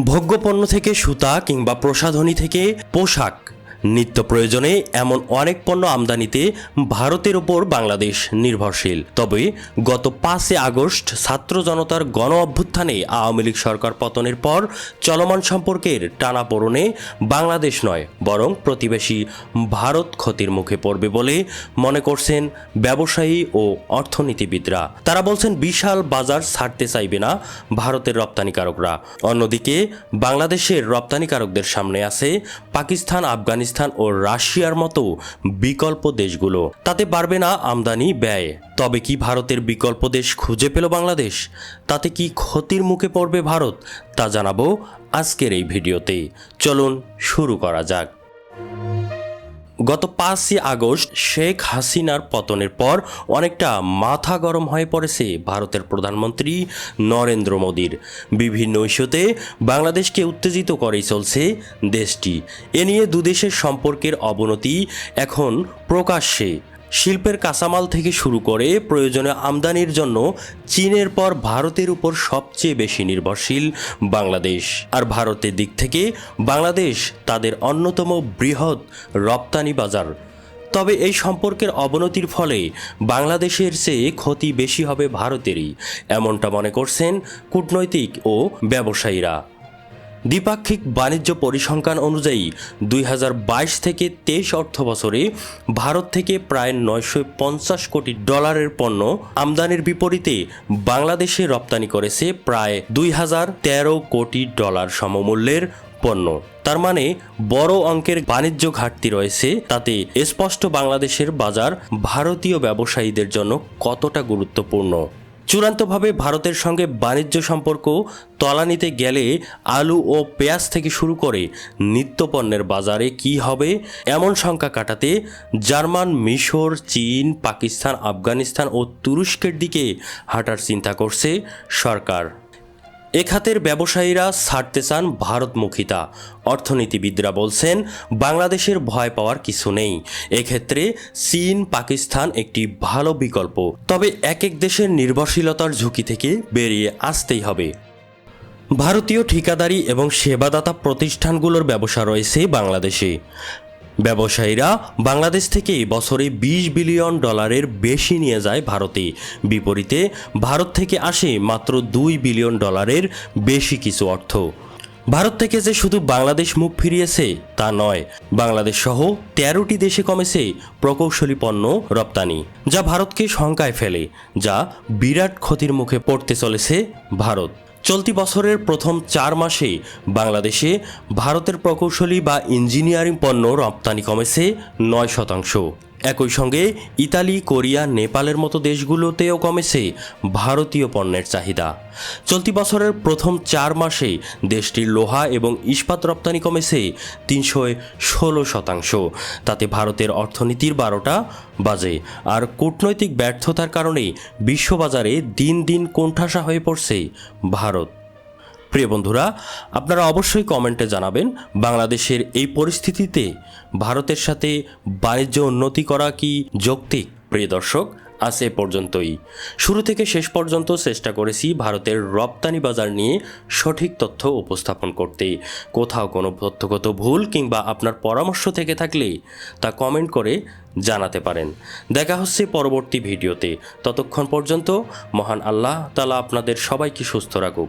ভোগ্যপণ্য থেকে সুতা কিংবা প্রসাধনী থেকে পোশাক। নিত্য প্রয়োজনে এমন অনেক পণ্য আমদানিতে ভারতের ওপর বাংলাদেশ নির্ভরশীল। তবে গত পাঁচই আগস্ট ছাত্র জনতার গণ অভ্যুত্থানে আওয়ামী লীগ সরকার পতনের পর চলমান সম্পর্কের টানাপোড়নে বাংলাদেশ নয়, বরং প্রতিবেশী ভারত ক্ষতির মুখে পড়বে বলে মনে করছেন ব্যবসায়ী ও অর্থনীতিবিদরা। তারা বলছেন, বিশাল বাজার ছাড়তে চাইবে না ভারতের রপ্তানিকারকরা। অন্যদিকে বাংলাদেশের রপ্তানিকারকদের সামনে আছে পাকিস্তান, আফগানিস্তান ও রাশিয়ার মতো বিকল্প দেশগুলো। তাতে পারবে না আমদানি, ব্যয়। তবে কি ভারতের বিকল্প দেশ খুঁজে পেল বাংলাদেশ? তাতে কি ক্ষতির মুখে পড়বে ভারত? তা জানাব আজকের এই ভিডিওতে। চলুন শুরু করা যাক। গত পাঁচই আগস্ট শেখ হাসিনার পতনের পর অনেকটা মাথা গরম হয়ে পড়েছে ভারতের প্রধানমন্ত্রী নরেন্দ্র মোদীর। বিভিন্ন ইস্যুতে বাংলাদেশকে উত্তেজিত করেই চলছে দেশটি। এ নিয়ে দুদেশের সম্পর্কের অবনতি এখন প্রকাশ্যে। শিল্পের কাঁচামাল থেকে শুরু করে প্রয়োজনীয় আমদানির জন্য চীনের পর ভারতের উপর সবচেয়ে বেশি নির্ভরশীল বাংলাদেশ। আর ভারতের দিক থেকে বাংলাদেশ তাদের অন্যতম বৃহৎ রপ্তানি বাজার। তবে এই সম্পর্কের অবনতির ফলে বাংলাদেশের চেয়ে ক্ষতি বেশি হবে ভারতেরই, এমনটা মনে করছেন কূটনৈতিক ও ব্যবসায়ীরা। দ্বিপাক্ষিক বাণিজ্য পরিসংখ্যান অনুযায়ী দুই হাজার বাইশ থেকে তেইশ অর্থ বছরে ভারত থেকে প্রায় নয়শো পঞ্চাশ কোটি ডলারের পণ্য আমদানির বিপরীতে বাংলাদেশে রপ্তানি করেছে প্রায় দুই হাজার তেরো কোটি ডলার সমমূল্যের পণ্য। তার মানে বড় অঙ্কের বাণিজ্য ঘাটতি রয়েছে, তাতে স্পষ্ট বাংলাদেশের বাজার ভারতীয় ব্যবসায়ীদের জন্য কতটা গুরুত্বপূর্ণ? চূড়ান্তভাবে ভারতের সঙ্গে বাণিজ্য সম্পর্ক তলানিতে গেলে আলু ও পেঁয়াজ থেকে শুরু করে নিত্যপণ্যের বাজারে কি হবে, এমন সংখ্যা কাটাতে জার্মান, মিশর, চীন, পাকিস্তান, আফগানিস্তান ও তুরস্কের দিকে হাঁটার চিন্তা করছে সরকার। এ খাতের ব্যবসায়ীরা ছাড়তে চান ভারতমুখিতা। অর্থনীতিবিদরা বলছেন, বাংলাদেশের ভয় পাওয়ার কিছু নেই। এক্ষেত্রে চীন, পাকিস্তান একটি ভালো বিকল্প। তবে এক এক দেশের নির্ভরশীলতার ঝুঁকি থেকে বেরিয়ে আসতেই হবে। ভারতীয় ঠিকাদারি এবং সেবাদাতা প্রতিষ্ঠানগুলোর ব্যবসা রয়েছে বাংলাদেশে। ব্যবসায়ীরা বাংলাদেশ থেকে বছরে ২০ বিলিয়ন ডলারের বেশি নিয়ে যায় ভারতে। বিপরীতে ভারত থেকে আসে মাত্র দুই বিলিয়ন ডলারের বেশি কিছু অর্থ। ভারত থেকে যে শুধু বাংলাদেশ মুখ ফিরিয়েছে, তা নয়, বাংলাদেশ সহ তেরোটি দেশে কমেছে প্রকৌশলী পণ্য রপ্তানি, যা ভারতকে শঙ্কায় ফেলে, যা বিরাট ক্ষতির মুখে পড়তে চলেছে ভারত। চলতি বছরের প্রথম চার মাসে বাংলাদেশে ভারতের প্রকৌশলী বা ইঞ্জিনিয়ারিং পণ্য রপ্তানি কমেছে নয় শতাংশ। একই সঙ্গে ইতালি, কোরিয়া, নেপালের মতো দেশগুলোতেও কমেছে ভারতীয় পণ্যের চাহিদা। চলতি বছরের প্রথম চার মাসে দেশটির লোহা এবং ইস্পাত রপ্তানি কমেছে তিনশো ষোলো শতাংশ। তাতে ভারতের অর্থনীতির বারোটা বাজে আর কূটনৈতিক ব্যর্থতার কারণে বিশ্ববাজারে দিন দিন কোণঠাসা হয়ে পড়ছে ভারত। প্রিয় বন্ধুরা, আপনারা অবশ্যই কমেন্টে জানাবেন, বাংলাদেশের এই পরিস্থিতিতে ভারতের সাথে বাণিজ্য উন্নতি করা কি যৌক্তিক? প্রিয় দর্শক, আজ এ পর্যন্তই। শুরু থেকে শেষ পর্যন্ত চেষ্টা করেছি ভারতের রপ্তানি বাজার নিয়ে সঠিক তথ্য উপস্থাপন করতে। কোথাও কোনো তথ্যগত ভুল কিংবা আপনার পরামর্শ থেকে থাকলে তা কমেন্ট করে জানাতে পারেন। দেখা হচ্ছে পরবর্তী ভিডিওতে। ততক্ষণ পর্যন্ত মহান আল্লাহ তালা আপনাদের সবাইকে সুস্থ রাখুক।